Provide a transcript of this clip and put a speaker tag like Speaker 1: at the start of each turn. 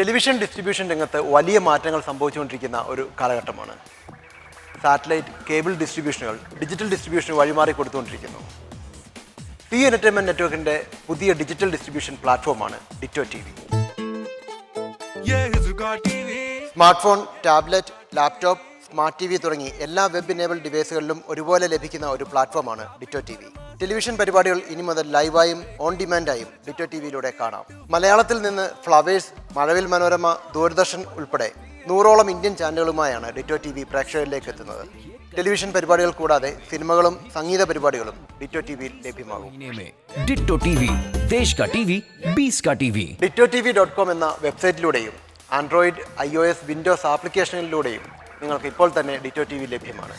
Speaker 1: Television distribution രംഗത്ത് വലിയ മാറ്റങ്ങൾ സംഭവിച്ചുകൊണ്ടിരിക്കുന്ന ഒരു കാലഘട്ടമാണ്. സാറ്റലൈറ്റ് കേബിൾ ഡിസ്ട്രിബ്യൂഷനുകൾ ഡിജിറ്റൽ ഡിസ്ട്രിബ്യൂഷൻ വഴിമാറി കൊടുത്തുകൊണ്ടിരിക്കുന്നു. പി എന്റർടൈൻമെന്റ് നെറ്റ്വർക്കിന്റെ പുതിയ ഡിജിറ്റൽ ഡിസ്ട്രിബ്യൂഷൻ പ്ലാറ്റ്ഫോമാണ് Ditto T V. Smart phone tablet laptop smart T V തുടങ്ങി എല്ലാ വെബ് ഇനേബിൾ ഡിവൈസുകളിലും ഒരുപോലെ ലഭിക്കുന്ന ഒരു പ്ലാറ്റ്ഫോമാണ് ഡിറ്റോ ടി വി. ടെലിവിഷൻ പരിപാടികൾ ഇനി മുതൽ ലൈവായും ഓൺ ഡിമാൻഡായും ഡിറ്റോ ടി വിയിലൂടെ കാണാം. മലയാളത്തിൽ നിന്ന് ഫ്ലവേഴ്സ് മഴവിൽ മനോരമ ദൂരദർശൻ ഉൾപ്പെടെ നൂറോളം ഇന്ത്യൻ ചാനലുകളുമായാണ് ഡിറ്റോ ടി വി പ്രേക്ഷകരിലേക്ക് എത്തുന്നത്. ടെലിവിഷൻ പരിപാടികൾ കൂടാതെ സിനിമകളും സംഗീത പരിപാടികളും ഡിറ്റോ ടി വിയിൽ ലഭ്യമാകും. ഡിറ്റോ എന്ന വെബ്സൈറ്റിലൂടെയും Android I O S Windows ആപ്ലിക്കേഷനിലൂടെയും നിങ്ങൾക്ക് ഇപ്പോൾ തന്നെ ഡിറ്റോ ടി വി ലഭ്യമാണ്.